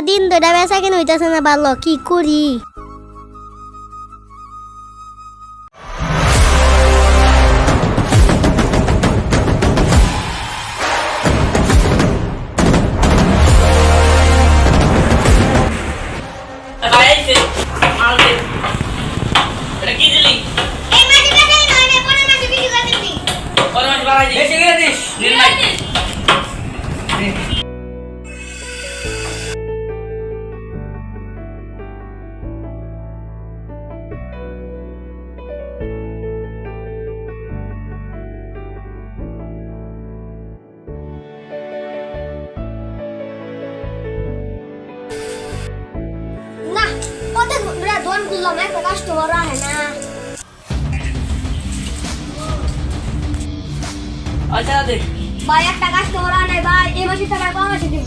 দিন ধরে বেচা কেন হইতাছে না ভালো কি করি? দোয়ান করলাম একটা কাস্টমার আহে না আচ্ছা দেখ ভাই একটা কাস্টমার আনে ভাই এই মাসে টাকা কম মাসে দিব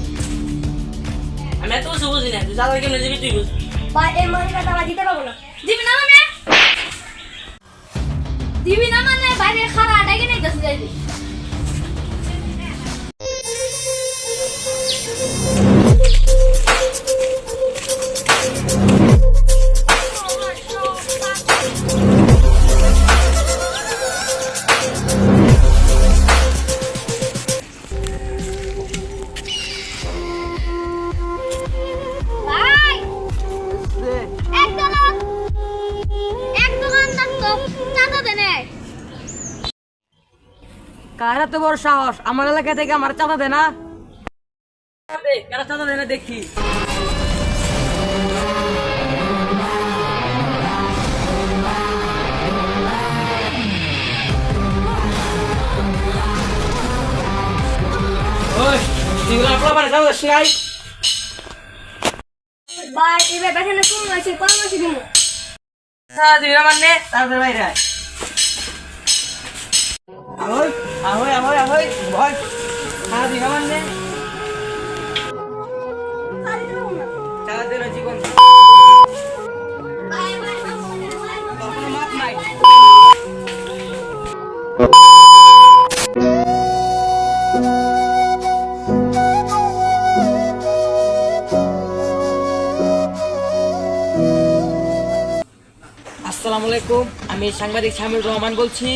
আমি এত কিছু বুঝি না তুই চাঁদা কেমনে দিবি তুই বুঝ। ভাই এই মাসে টাকা দিতে পারব না দিবি না মানে দিবি না মানে বাইরে খারা ডাকে নাই দশ যাইবি কার এত বড় সাহস? আমার এলাকা থেকে আমার চাঁদা দে না। কারা চাঁদা দে না দেখি। ভাই এবার বেখানে কম আছে কম মাসে দিব তারপরে বাইরে আয়। আসসালামু আলাইকুম। আমি সাংবাদিক শামিল রহমান বলছি।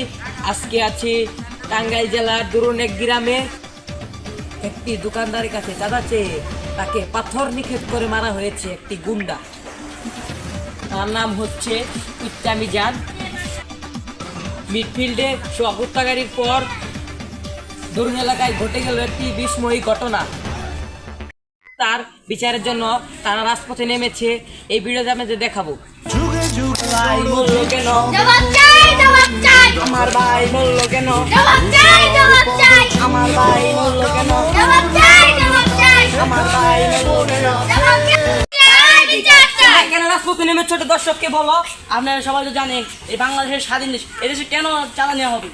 আজকে আছি টাঙ্গাইল জেলার দুরুনেক গ্রামে একটি দোকানদারের কাছে চাঁদা চেয়ে তাকে পাথর নিক্ষেপ করে মারা হয়েছে একটি গুন্ডা। তার নাম হচ্ছে ইত্তামি জান মিডফিল্ডে হত্যাকারীর পর দরুন এলাকায় ঘটে গেল একটি বিস্ময়ী ঘটনা। তার বিচারের জন্য তারা রাজপথে নেমেছে। এই ভিডিওতে আপনাদের দেখাবো। ভাই মরলো আমার ভাই মরলো কেন? জবাব চাই জবাব চাই। আমার ভাই মরলো কেন? জবাব চাই জবাব চাই। আমার ভাই কেন? রাজপথে নেমে ছোট দর্শককে বলো? আপনারা সবাই তো জানেন এই বাংলাদেশের স্বাধীন দেশ এদেশে কেন চালা নেওয়া হবে?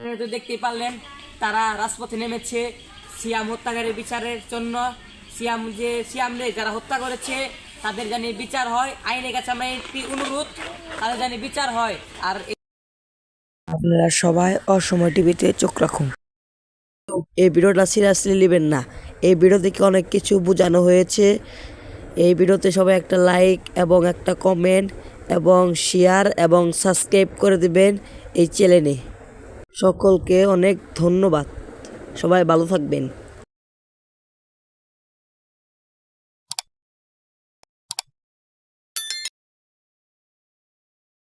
তো দেখতেই পারলেন তারা রাজপথে নেমেছে সিয়াম হত্যাকারীর বিচারের জন্য সিয়াম যে সিয়াম রে যারা হত্যা করেছে তাদের জানি বিচার হয়। আইনের কাছে আমরা একটি অনুরোধ, তাদের জানি বিচার হয়। আর আপনারা সবাই অসময় টিভিতে চোখ রাখুন। এই ভিডিওটা সিরিয়াসলি নেবেন না। এই ভিডিও থেকে অনেক কিছু বোঝানো হয়েছে। এই ভিডিওতে সবাই একটা লাইক এবং একটা কমেন্ট এবং শেয়ার এবং সাবস্ক্রাইব করে দিবেন এই চ্যানেলে। সকলকে অনেক ধন্যবাদ। সবাই ভালো থাকবেন।